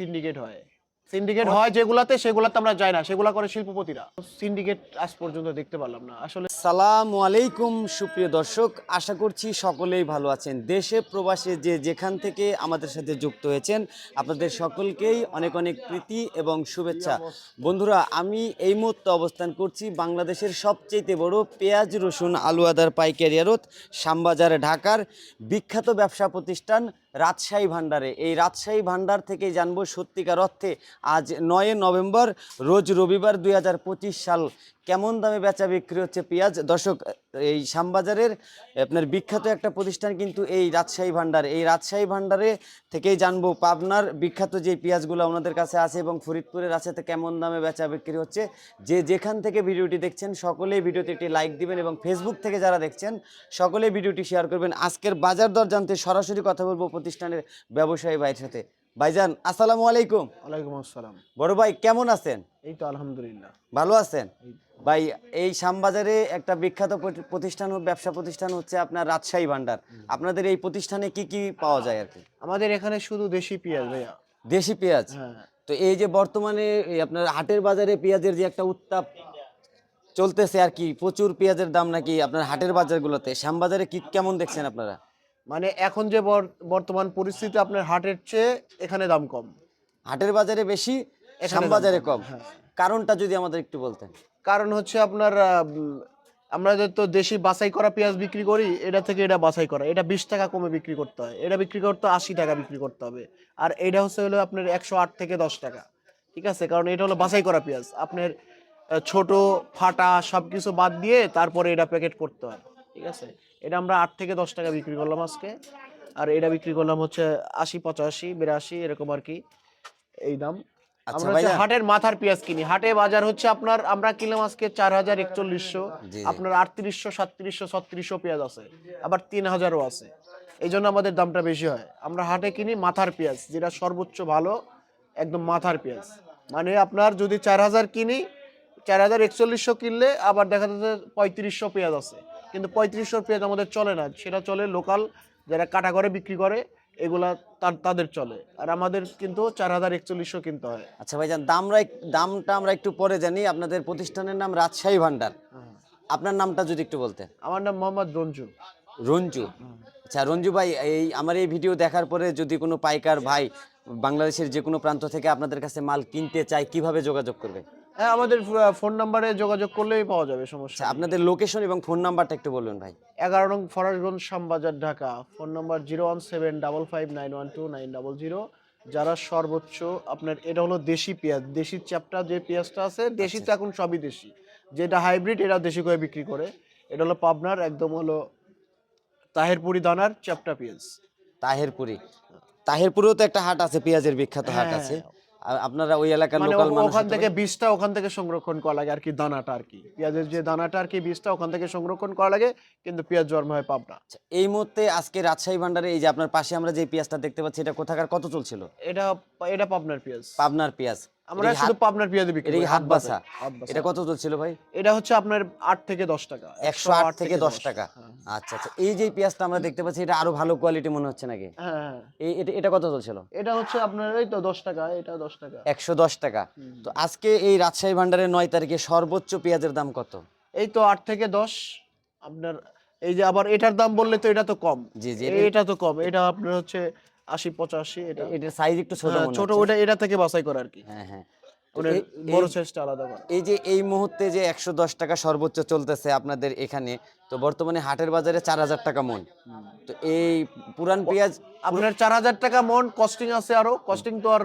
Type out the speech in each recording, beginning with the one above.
Syndicate হয়। Syndicate হয় যেগুলাতে সেগুলাতে আমরা যাই না। সেগুলা করে শিল্পপতিরা। সিন্ডিকেট আজ পর্যন্ত দেখতে পারলাম না। আসলে সালাম আলাইকুম সুপ্রিয় দর্শক। আশা করছি সকলেই ভালো আছেন। দেশে প্রবাসে যে যেখান থেকে আমাদের সাথে যুক্ত হয়েছেন আপনাদের সকলকেই অনেক অনেক প্রীতি এবং শুভেচ্ছা। বন্ধুরা আমি এই মুহূর্তে অবস্থান করছি বাংলাদেশের সবচেয়ে বড় পেঁয়াজ রসুন আলু আদার পাইকারি আড়ত শ্যামবাজার ঢাকার বিখ্যাত ব্যবসা প্রতিষ্ঠান রাজশাহী ভাণ্ডারে। এই রাজশাহী ভাণ্ডার থেকে জানব সত্যিকার অর্থে আজ নয় নভেম্বর, রোজ রবিবার দুই হাজার পঁচিশ সাল কেমন দামে বেচা বিক্রি হচ্ছে পেঁয়াজ? দর্শক, এই শ্যামবাজারের আপনার বিখ্যাত একটা প্রতিষ্ঠান কিন্তু এই রাজশাহী ভান্ডার এই রাজশাহী ভান্ডারে থেকেই জানব পাবনার বিখ্যাত যে পেঁয়াজগুলো ওনাদের কাছে আছে এবং ফরিদপুরের আছে, তো কেমন দামে বেচা বিক্রি হচ্ছে? যে যেখান থেকে ভিডিওটি দেখছেন, সকলেই ভিডিওতে একটি লাইক দিবেন এবং ফেসবুক থেকে যারা দেখছেন, সকলেই ভিডিওটি শেয়ার করবেন। আজকের বাজার দর জানতে সরাসরি কথা বলব প্রতিষ্ঠানের ব্যবসায়ী ভাইয়ের সাথে। ভাইজান আসসালামু আলাইকুম। ওয়ালাইকুম আসসালাম। বড় ভাই কেমন আছেন? এই তো আলহামদুলিল্লাহ। ভালো আছেন? ভাই এই শ্যামবাজারে একটা বিখ্যাত প্রতিষ্ঠান ও ব্যবসা প্রতিষ্ঠান হচ্ছে আপনার রাজশাহী ভান্ডার। আপনাদের এই প্রতিষ্ঠানে কি কি পাওয়া যায় আর কি? আমাদের এখানে শুধু দেশি পেঁয়াজ ভাইয়া। দেশি পেঁয়াজ? হ্যাঁ। তো এই যে বর্তমানে আপনার হাটের বাজারে পেঁয়াজের যে একটা উত্তাপ চলতেছে আর কি প্রচুর পেঁয়াজের দাম নাকি আপনার হাটের বাজারগুলোতে? শ্যামবাজারে কি কেমন দেখছেন আপনারা? মানে এখন যে বর্তমান পরিস্থিতি আপনার হাটের চেয়ে এখানে দাম কম। হাটের বাজারে বেশি এখানে দাম কম হ্যাঁ। কারণটা যদি আমাদের একটু বলতেন। কারণ হচ্ছে আপনার আমরা তো দেশি বাছাই করা পেঁয়াজ বিক্রি করি এটা থেকে এটা বাছাই করা। এটা বিশ টাকা কমে বিক্রি করতে হয়। এটা বিক্রি করতে আশি টাকা বিক্রি করতে হবে। আর এটা হচ্ছে হলো আপনার একশো আট থেকে দশ টাকা। ঠিক আছে? কারণ এটা হলো বাছাই করা পেঁয়াজ। আপনার ছোট ফাটা সব কিছু বাদ দিয়ে তারপরে এটা প্যাকেট করতে হয়। ঠিক আছে? এটা আমরা আট থেকে দশ টাকা বিক্রি করলাম আজকে। আর এটা বিক্রি করলাম হচ্ছে আশি পঁচাশি বিরাশি এরকম আর কি এই দাম। আচ্ছা আমরা হচ্ছে হাটের মাথার পেঁয়াজ কিনি। হাটে বাজার হচ্ছে আপনার আমরা কিনলাম আজকে চার হাজার একচল্লিশশো। আপনার আটত্রিশশো সাতত্রিশশো ছত্রিশশো পেঁয়াজ আছে। আবার তিন হাজারও আছে। এই জন্য আমাদের দামটা বেশি হয়। আমরা হাটে কিনি মাথার পেঁয়াজ যেটা সর্বোচ্চ ভালো একদম মাথার পেঁয়াজ। মানে আপনার যদি চার হাজার কিনি চার হাজার একচল্লিশশো কিনলে আবার দেখা যাচ্ছে পঁয়ত্রিশশো পেঁয়াজ আছে। কিন্তু পঁয়ত্রিশশো পেঁয়াজ আমাদের চলে না। সেটা চলে লোকাল যারা কাটা করে বিক্রি করে এগুলা তার- তাদের চলে। আর আমাদের কিন্তু চার হাজার একচল্লিশশো কিনতে হয়। আচ্ছা ভাইজান দামরা দামটা আমরা একটু পরে জানি। আপনাদের প্রতিষ্ঠানের নাম রাজশাহী ভান্ডার। আপনার নামটা যদি একটু বলতেন। আমার নাম মোহাম্মদ রঞ্জু। রঞ্জু? আচ্ছা রঞ্জু ভাই এই আমার এই ভিডিও দেখার পরে যদি কোনো পাইকার ভাই বাংলাদেশের যে কোনো প্রান্ত থেকে আপনাদের কাছে মাল কিনতে চায় কীভাবে যোগাযোগ করবে? হ্যাঁ আমাদের ফোন নাম্বারে যোগাযোগ করলেই পাওয়া যাবে সমস্যা আচ্ছা আপনাদের লোকেশন এবং ফোন নাম্বারটা একটু বলবেন ভাই। এগারো নং Farashganj Shyambazar Dhaka. Phone number zero one seven double five nine one two nine double zero যারা সর্বোচ্চ আপনার এটা হলো দেশি পেঁয়াজ। দেশি চ্যাপটা যে পেঁয়াজটা আছে দেশি তো এখন সবই দেশি। যেটা হাইব্রিড এটা দেশি করে বিক্রি করে। এটা হলো পাবনার একদম হলো তাহেরপুরি দানার চ্যাপটা পেঁয়াজ। তাহেরপুরি। তাহেরপুরেও তো একটা হাট আছে পেঁয়াজের বিখ্যাত হাট হ্যাঁ। আছে। আর আপনারা ওই এলাকার মানে লোকাল মানুষ ওখান থেকে বীজটা ওখান থেকে সংরক্ষণ করা লাগে আর কি দানাটা আর কি। পেঁয়াজের যে দানাটা আর কি বীজটা ওখান থেকে সংরক্ষণ করা লাগে কিন্তু পেঁয়াজ জন্ম হয় পাবনা। আচ্ছা, এই মুহূর্তে আজকে রাজশাহী ভান্ডারে এই যে আপনার পাশে আমরা যে পেঁয়াজটা দেখতে পাচ্ছি এটা কোথাকার কত চলছিল? এটা এটা পাবনার পেঁয়াজ। পাবনার পেঁয়াজ। আমরা শুধু পাবনার পেঁয়াজে বিক্রি করি, হাত বাসা। এটা কত চলছিল ভাই? এটা হচ্ছে আপনার আট থেকে দশ টাকা। একশো আট থেকে দশ টাকা। হ্যাঁ। আচ্ছা আচ্ছা। এই যে পেঁয়াজটা আমরা দেখতে পাচ্ছি এটা আরও ভালো কোয়ালিটি মনে হচ্ছে নাকি? হ্যাঁ, হ্যাঁ। এটা- এটা কত চলছিল? এটা হচ্ছে আপনার এই তো দশ টাকা এটা দশ টাকা। একশো দশ টাকা। তো আজকে এই রাজশাহী ভান্ডারের নয় তারিখে সর্বোচ্চ পেঁয়াজের দাম কত? এই তো আট থেকে দশ। আপনার এই যে আবার এটার দাম বললে তো এটা তো কম। জি জি এটা তো কম। এটা আপনার হচ্ছে আশি পঁচাশি এটা। এটার সাইজ একটু ছোট হ্যাঁ, ছোট ওটা এটা থেকে বাছাই করা আর কি। হ্যাঁ হ্যাঁ। বড় সাইজটা আলাদা করা। এই যে এই মুহূর্তে যে একশো দশ টাকা সর্বোচ্চ চলতেছে আপনাদের এখানে তো বর্তমানে হাটের বাজারে চার হাজার টাকা মন। তো এই পুরান পেঁয়াজ আপনার চার হাজার টাকা মন কস্টিং আছে আরও। কস্টিং তো আর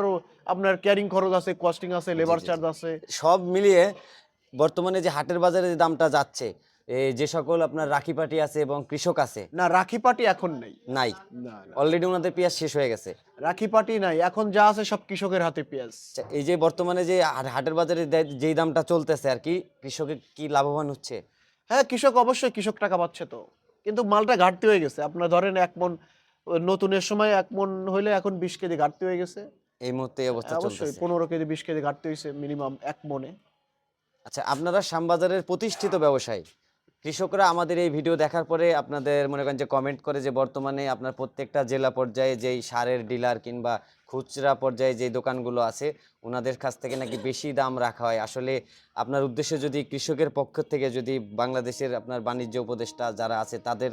আপনার ক্যারিং খরচ আছে কস্টিং আছে লেবার চার্জ আছে। সব মিলিয়ে বর্তমানে যে হাটের বাজারে যে দামটা যাচ্ছে যে সকল আপনার রাখি পাটি আছে এবং কৃষক আছে না রাখি পাটি এখন নেই। নাই। অলরেডি ওনাদের পেঁয়াজ শেষ হয়ে গেছে। রাখি পাটি নাই এখন যা আছে সব কৃষকের হাতে পেঁয়াজ। আচ্ছা, এই যে বর্তমানে যে হাটের বাজারে যেই দামটা চলতেছে আর কি কৃষকের কি লাভবান হচ্ছে? হ্যাঁ কৃষক অবশ্যই কৃষক টাকা পাচ্ছে তো। কিন্তু মালটা ঘাটতি হয়ে গেছে। আপনার ধরেন এক মন নতুনের সময় এক মন হইলে এখন বিশ কেজি ঘাটতি হয়ে গেছে। এই মুহূর্তে অবস্থা অবশ্যই পনেরো কেজি বিশ কেজি ঘাটতি হয়েছে মিনিমাম এক মনে। আচ্ছা আপনারা শ্যামবাজারের প্রতিষ্ঠিত ব্যবসায়ী কৃষকরা আমাদের এই ভিডিও দেখার পরে আপনাদের মনে করেন যে কমেন্ট করে যে বর্তমানে আপনার প্রত্যেকটা জেলা পর্যায়ে যেই সারের ডিলার কিংবা খুচরা পর্যায়ে যে দোকানগুলো আছে ওনাদের কাছ থেকে নাকি বেশি দাম রাখা হয়। আসলে আপনার উদ্দেশ্য যদি কৃষকের পক্ষ থেকে যদি বাংলাদেশের আপনার বাণিজ্য উপদেষ্টা যারা আছে তাদের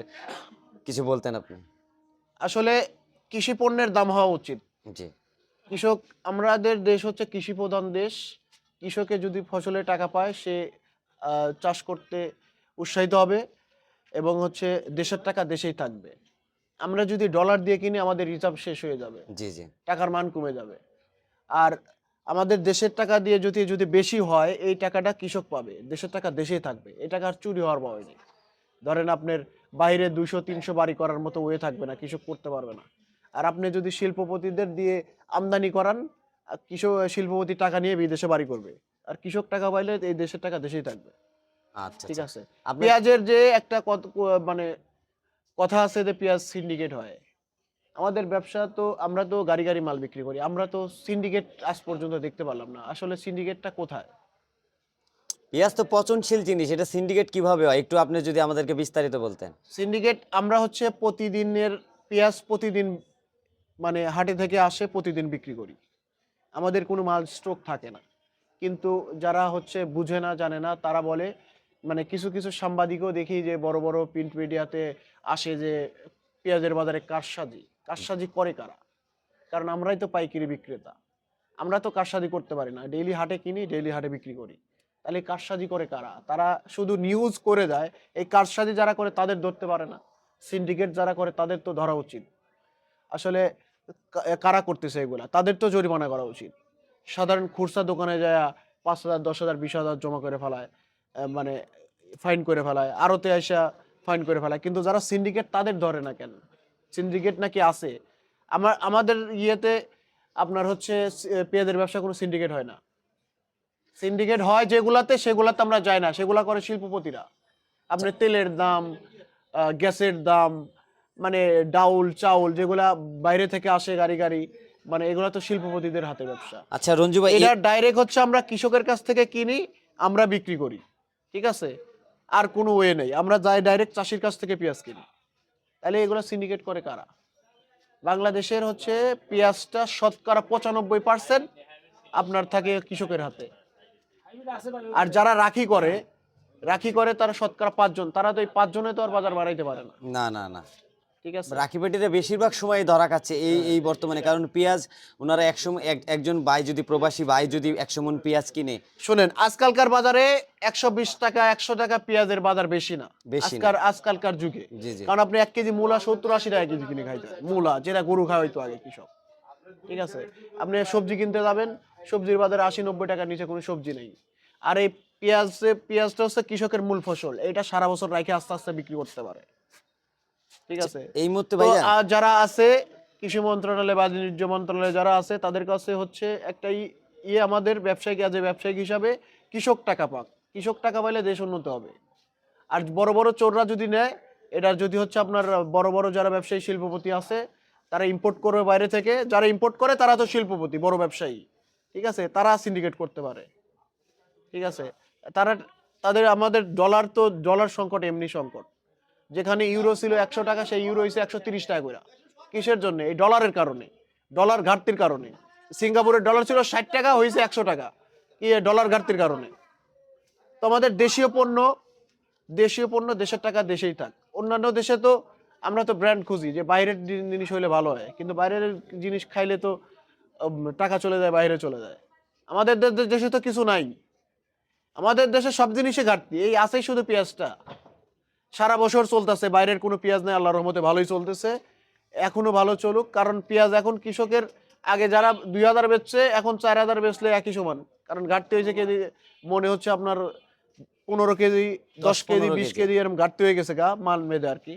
কিছু বলতেন আপনি। আসলে কৃষি পণ্যের দাম হওয়া উচিত। জি। কৃষক আমাদের দেশ হচ্ছে কৃষি প্রধান দেশ। কৃষকে যদি ফসলে টাকা পায় সে চাষ করতে উৎসাহিত হবে এবং হচ্ছে দেশের টাকা দেশেই থাকবে। আমরা যদি ডলার দিয়ে কিনি আমাদের রিজার্ভ শেষ হয়ে যাবে। জি জি। টাকার মান কমে যাবে। আর আমাদের দেশের টাকা দিয়ে যদি যদি বেশি হয় এই টাকাটা কৃষক পাবে। দেশের টাকা দেশেই থাকবে। এই টাকা আর চুরি হওয়ার ভয় নেই। ধরেন আপনার বাইরে দুশো তিনশো বাড়ি করার মতো ওয়ে থাকবে না কৃষক করতে পারবে না। আর আপনি যদি শিল্পপতিদের দিয়ে আমদানি করান কৃষক শিল্পপতি টাকা নিয়ে বিদেশে বাড়ি করবে। আর কৃষক টাকা পাইলে এই দেশের টাকা দেশেই থাকবে। আচ্ছা ঠিক আচ্ছা। আছে? পেঁয়াজের যে একটা কত মানে কথা আছে যে পেঁয়াজ সিন্ডিকেট হয়। আমাদের ব্যবসা তো আমরা তো গাড়ি গাড়ি মাল বিক্রি করি। আমরা তো সিন্ডিকেট আজ পর্যন্ত দেখতে পারলাম না। আসলে সিন্ডিকেটটা কোথায়? পেঁয়াজ তো পচনশীল জিনিস। এটা সিন্ডিকেট কীভাবে হয়? একটু আপনি যদি আমাদেরকে বিস্তারিত বলতেন। সিন্ডিকেট আমরা হচ্ছে প্রতিদিনের পেঁয়াজ প্রতিদিন মানে হাটে থেকে আসে প্রতিদিন বিক্রি করি। আমাদের কোনো মাল স্টক থাকে না। কিন্তু যারা হচ্ছে বুঝে না জানে না তারা বলে মানে কিছু কিছু সাংবাদিকও দেখি যে বড় বড় প্রিন্ট মিডিয়াতে আসে যে পেঁয়াজের বাজারে কারসাজি। কারসাজি করে কারা? কারণ আমরাই তো পাইকারি বিক্রেতা। আমরা তো কারসাজি করতে পারি না। ডেইলি হাটে কিনি ডেইলি হাটে বিক্রি করি। তাহলে কারসাজি করে কারা? তারা শুধু নিউজ করে দেয়, এই কারসাজি যারা করে তাদের ধরতে পারে না। সিন্ডিকেট যারা করে তাদের তো ধরা উচিত। আসলে কারা করতেছে এগুলা? তাদের তো জরিমানা করা উচিত। সাধারণ খুরসা দোকানে যায়, পাঁচ হাজার, দশ হাজার, বিশ হাজার জমা করে ফেলায়। মানে ফাইন করে ফেলায় আরতে আইসা ফাইন করে ফেলায়। কিন্তু যারা সিন্ডিকেট তাদের ধরে না কেন? সিন্ডিকেট নাকি আছে? আমার আমাদের ইয়েতে আপনার হচ্ছে পেঁয়াজের ব্যবসা কোনো সিন্ডিকেট হয় না। সিন্ডিকেট হয় যেগুলাতে সেগুলাতে আমরা যাই না। সেগুলা করে শিল্পপতিরা। আপনার তেলের দাম গ্যাসের দাম মানে ডাউল চাউল যেগুলা বাইরে থেকে আসে গাড়ি গাড়ি মানে এগুলো তো শিল্পপতিদের হাতে ব্যবসা। আচ্ছা রঞ্জু ভাই এটা ডাইরেক্ট হচ্ছে আমরা কৃষকের কাছ থেকে কিনি আমরা বিক্রি করি। ঠিক আছে? আর কোনো ওয়ে নেই। আমরা যাই ডাইরেক্ট চাষির কাছ থেকে পেঁয়াজ কিনি। তাহলে এগুলো সিন্ডিকেট করে কারা? বাংলাদেশের হচ্ছে পেঁয়াজটা শতকরা পঁচানব্বই পার্সেন্ট আপনার থাকে কৃষকের হাতে। আর যারা রাখি করে রাখি করে তারা শতকরা পাঁচজন। তারা তো এই পাঁচজনে তো আর বাজার বাড়াইতে পারে না। না না না। ঠিক আছে? রাখি পেটিতে বেশিরভাগ সময় ধরা খাচ্ছে এই এই বর্তমানে। কারণ পেঁয়াজ ওনারা একসময় এক- একজন ভাই যদি প্রবাসী ভাই যদি একশো মন পেঁয়াজ কিনে। শুনেন আজকালকার বাজারে একশো বিশ টাকা একশো টাকা পেঁয়াজের বাজার বেশি না। আজকাল আজকালকার যুগে। কারণ আপনি এক কেজি মূলা সত্তর আশি টাকা কেজি কিনে খাইতে মূলা যেটা গরু খাওয়া হইতো আগে কৃষক। ঠিক আছে? আপনি সবজি কিনতে যাবেন সবজির বাজারে আশি নব্বই টাকার নিচে কোনো সবজি নেই। আর এই পেঁয়াজ পেঁয়াজটা হচ্ছে কৃষকের মূল ফসল। এটা সারা বছর রাখে আস্তে আস্তে বিক্রি করতে পারে। ঠিক আছে? এই মুহূর্তে যারা আছে কৃষি মন্ত্রণালয় বা বাণিজ্য মন্ত্রণালয়ে যারা আছে তাদের কাছে হচ্ছে একটা ইয়ে আমাদের ব্যবসায়িক কাজে ব্যবসায়িক হিসাবে কৃষক টাকা পাক। কৃষক টাকা পাইলে দেশ উন্নত হবে। আর বড় বড় চোররা যদি নেয় এটা যদি হচ্ছে আপনার বড় বড় যারা ব্যবসায়ী শিল্পপতি আছে তারা ইম্পোর্ট করবে বাইরে থেকে। যারা ইম্পোর্ট করে তারা তো শিল্পপতি বড় ব্যবসায়ী। ঠিক আছে? তারা সিন্ডিকেট করতে পারে। ঠিক আছে? তারা তাদের আমাদের ডলার তো ডলার সংকট এমনি সংকট। যেখানে ইউরো ছিল একশো টাকা, সেই ইউরো হয়েছে একশো তিরিশ টাকা করে কিসের জন্য? এই ডলারের কারণে। ডলার ঘাটতির কারণে। সিঙ্গাপুরের ডলার ছিল ষাট টাকা হয়েছে একশো টাকা। কি ডলার ঘাটতির কারণে? তো আমাদের দেশীয় পণ্য দেশীয় পণ্য দেশের টাকা দেশেই থাক। অন্যান্য দেশে তো আমরা তো ব্র্যান্ড খুঁজি, যে বাইরের জিনিস হইলে ভালো হয়। কিন্তু বাইরের জিনিস খাইলে তো টাকা চলে যায়, বাইরে চলে যায়। আমাদের দেশে তো কিছু নাই। আমাদের দেশে সব জিনিসে ঘাটতি। এই আছেই শুধু পেঁয়াজটা। সারা বছর চলতেছে বাইরের কোনো পেঁয়াজ নেই আল্লাহর রহমতে ভালোই চলতেছে। এখনও ভালো চলুক কারণ পেঁয়াজ এখন কৃষকের আগে যারা দুই হাজার বেচছে এখন চার হাজার বেচলে একই সমান। কারণ ঘাটতি হয়েছে কেজি মনে হচ্ছে আপনার পনেরো কেজি দশ কেজি বিশ কেজি। এরকম ঘাটতি হয়ে গেছে গা মাল মেদে আর কি।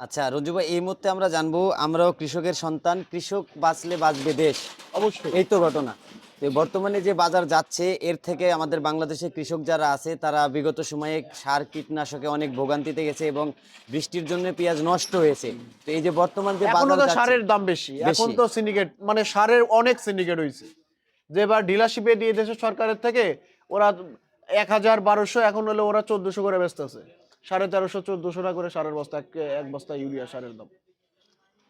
আচ্ছা রঞ্জু ভাই এই মুহূর্তে আমরা জানব আমরাও কৃষকের সন্তান কৃষক বাঁচলে বাঁচবে দেশ। অবশ্যই। এই তো ঘটনা। বর্তমানে যে বাজার যাচ্ছে এর থেকে আমাদের বাংলাদেশে কৃষক যারা আছে তারা বিগত সময়ে সার কীটনাশকে অনেক ভোগান্তিতে গেছে এবং বৃষ্টির জন্য পেঁয়াজ নষ্ট হয়েছে। তো এই যে বর্তমান যে বাজার তো সারের দাম বেশি। এখন তো সিন্ডিকেট মানে সারের অনেক সিন্ডিকেট হয়েছে যে এবার ডিলারশিপে দিয়ে দেশের সরকারের থেকে ওরা এক হাজার বারোশো এখন হলে ওরা চোদ্দশো করে ব্যস্ত আছে সাড়ে তেরোশো চোদ্দশো টাকা করে সারের বস্তা এক বস্তা ইউরিয়া সারের দাম।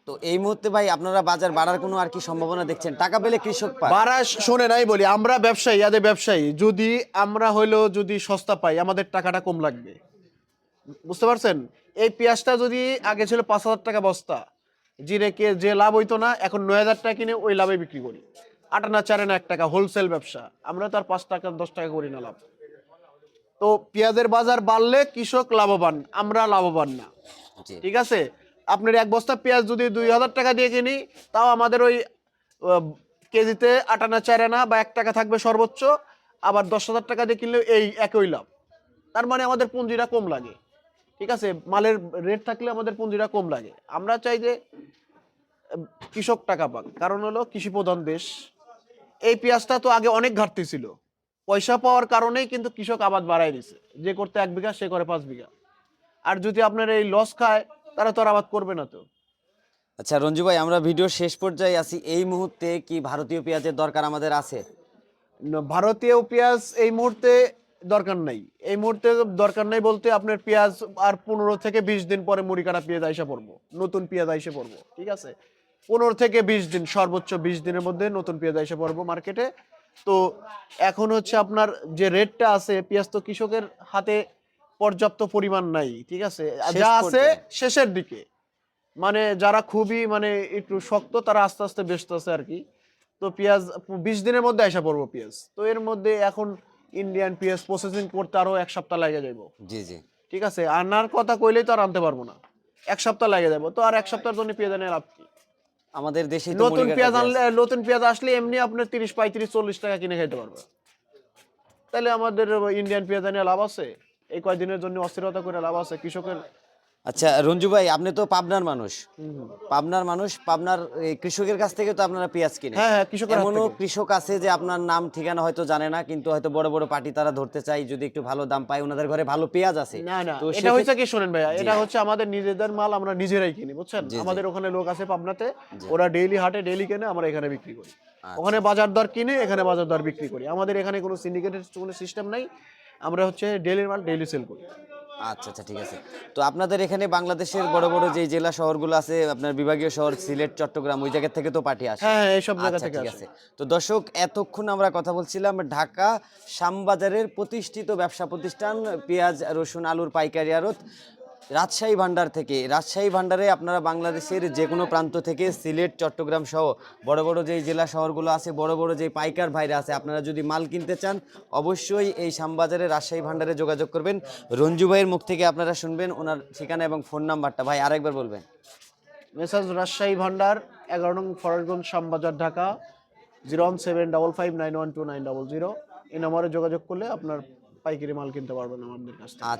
তো এই মুহূর্তে ভাই আপনারা বাজার বাড়ার কোনো আর কি সম্ভাবনা দেখছেন? টাকা পেলে কৃষক পায়। বাড়া শোনে নাই বলি আমরা ব্যবসায়ী ইয়াদের ব্যবসায়ী যদি আমরা হইল যদি সস্তা পাই আমাদের টাকাটা কম লাগবে। বুঝতে পারছেন? এই পেঁয়াজটা যদি আগে ছিল পাঁচ হাজার টাকা বস্তা জিরে কে যে লাভ হইতো না এখন নয় হাজার টাকা কিনে ওই লাভে বিক্রি করি। আটানা চারানা এক টাকা হোলসেল ব্যবসা। আমরা তো আর পাঁচ টাকা দশ টাকা করি না লাভ। তো পেঁয়াজের বাজার বাড়লে কৃষক লাভবান আমরা লাভবান না। ঠিক আছে? আপনার এক বস্তা পেঁয়াজ যদি দুই হাজার টাকা দিয়ে কিনি, তাও আমাদের ওই কেজিতে আটানা চারানা বা এক টাকা থাকবে সর্বোচ্চ। আবার দশ হাজার টাকা দিয়ে কিনলে এই একই লাভ। তার মানে আমাদের পুঁজিটা কম লাগে। ঠিক আছে? মালের রেট থাকলে আমাদের পুঁজিটা কম লাগে। আমরা চাই যে, কৃষক টাকা পাক। কারণ হলো কৃষি প্রধান দেশ। এই পেঁয়াজটা তো আগে অনেক ঘাটতি ছিল। পয়সা পাওয়ার কারণেই কিন্তু কৃষক আবাদ বাড়াই দিছে। যে করতে এক বিঘা, সে করে পাঁচ বিঘা। আর যদি আপনার এই লস খায় তারা তো আর আবাদ করবে না তো। আচ্ছা রঞ্জু ভাই আমরা ভিডিও শেষ পর্যায়ে আছি। এই মুহূর্তে কি ভারতীয় পেঁয়াজের দরকার আমাদের আছে? ভারতীয় পেঁয়াজ এই মুহূর্তে দরকার নাই। এই মুহূর্তে দরকার নাই বলতে আপনার পেঁয়াজ আর পনেরো থেকে বিশ দিন পরে মুড়ি কাটা পেঁয়াজ আইসা পড়ব। নতুন পেঁয়াজ আইসে পড়ব ঠিক আছে? পনেরো থেকে বিশ দিন সর্বোচ্চ বিশ দিনের মধ্যে নতুন পেঁয়াজ আইসে পড়ব মার্কেটে তো এখন হচ্ছে আপনার যে রেটটা আছে পেঁয়াজ তো কৃষকের হাতে পর্যাপ্ত পরিমাণ নাই ঠিক আছে? যা আছে শেষের দিকে। মানে যারা খুবই মানে একটু শক্ত তারা আস্তে আস্তে ব্যস্ত আছে আর কি। তো পেঁয়াজ বিশ দিনের মধ্যে আসা পড়ব পেঁয়াজ। তো এর মধ্যে এখন ইন্ডিয়ান পেঁয়াজ প্রসেসিং করতে আরও এক সপ্তাহ লাগে যাইব। জি জি। ঠিক আছে? আনার কথা কইলেই তো আর আনতে পারব না। এক সপ্তাহ লাগে যাব তো আর এক সপ্তাহের জন্য পেঁয়াজ আনে লাভ কি? আমাদের দেশে নতুন পেঁয়াজ আনলে নতুন পেঁয়াজ আসলে এমনি আপনার তিরিশ পঁয়ত্রিশ চল্লিশ টাকা কিনে খেতে পারবে তাহলে আমাদের ইন্ডিয়ান পেঁয়াজ আনিয়ে লাভ আছে? এই কয়দিনের জন্য অস্থিরতা করে লাভ আছে? কৃষকের আচ্ছা রঞ্জু ভাই আপনি তো পাবনার মানুষ। পাবনার মানুষ পাবনার কৃষকের কাছ থেকে তো আপনারা পেঁয়াজ কিনেন। হ্যাঁ হ্যাঁ এমনও কৃষক আছে যে আপনার নাম ঠিকানা হয়তো জানে না কিন্তু হয়তো বড় বড় পার্টি তারা ধরতে চাই যদি একটু ভালো দাম পায় ওনাদের ঘরে ভালো পেঁয়াজ আছে। না না এটা হচ্ছে কি শোনেন ভাইয়া এটা হচ্ছে আমাদের নিজেদের মাল আমরা নিজেরাই কিনি বুঝছেন। আমাদের ওখানে লোক আছে পাবনাতে ওরা ডেইলি হাটে ডেইলি কেনে আমরা এখানে বিক্রি করি। আচ্ছা। ওখানে বাজার দর কিনে এখানে বাজার দর বিক্রি করি। আমাদের এখানে কোনো সিন্ডিকেটেড কোনো সিস্টেম নাই। আমরা হচ্ছে ডেলির মাল ডেলি সেল করি। আচ্ছা আচ্ছা ঠিক আছে। তো আপনাদের এখানে বাংলাদেশের বড় বড় যে জেলা শহরগুলো আছে আপনার বিভাগীয় শহর সিলেট চট্টগ্রাম ওই জায়গা থেকে তো পাঠিয়ে আসে। হ্যাঁ হ্যাঁ এইসব জায়গা আচ্ছা, থেকে ঠিক আছে। তো দর্শক এতক্ষণ আমরা কথা বলছিলাম ঢাকা শ্যামবাজারের প্রতিষ্ঠিত ব্যবসা প্রতিষ্ঠান পেঁয়াজ রসুন আলুর পাইকারি আড়ত। রাজশাহী ভান্ডার থেকে। রাজশাহী ভান্ডারে আপনারা বাংলাদেশের যে কোনো প্রান্ত থেকে সিলেট চট্টগ্রাম সহ বড় বড় যেই জেলা শহরগুলো আছে বড় বড় যে পাইকার ভাইরা আছে আপনারা যদি মাল কিনতে চান অবশ্যই এই শ্যামবাজারে রাজশাহী ভান্ডারে যোগাযোগ করবেন। রঞ্জু ভাইয়ের মুখ থেকে আপনারা শুনবেন ওনার ঠিকানা এবং ফোন নাম্বারটা। ভাই আরেকবার বলবেন। মেসাজ রাজশাহী ভান্ডার এগারো নং Farashganj Shyambazar Dhaka zero one seven double five nine one two nine double zero. এই নম্বরে যোগাযোগ করলে আপনার পাইকারি মাল কিনতে পারবেন আমাদের কাছ থেকে। আচ্ছা।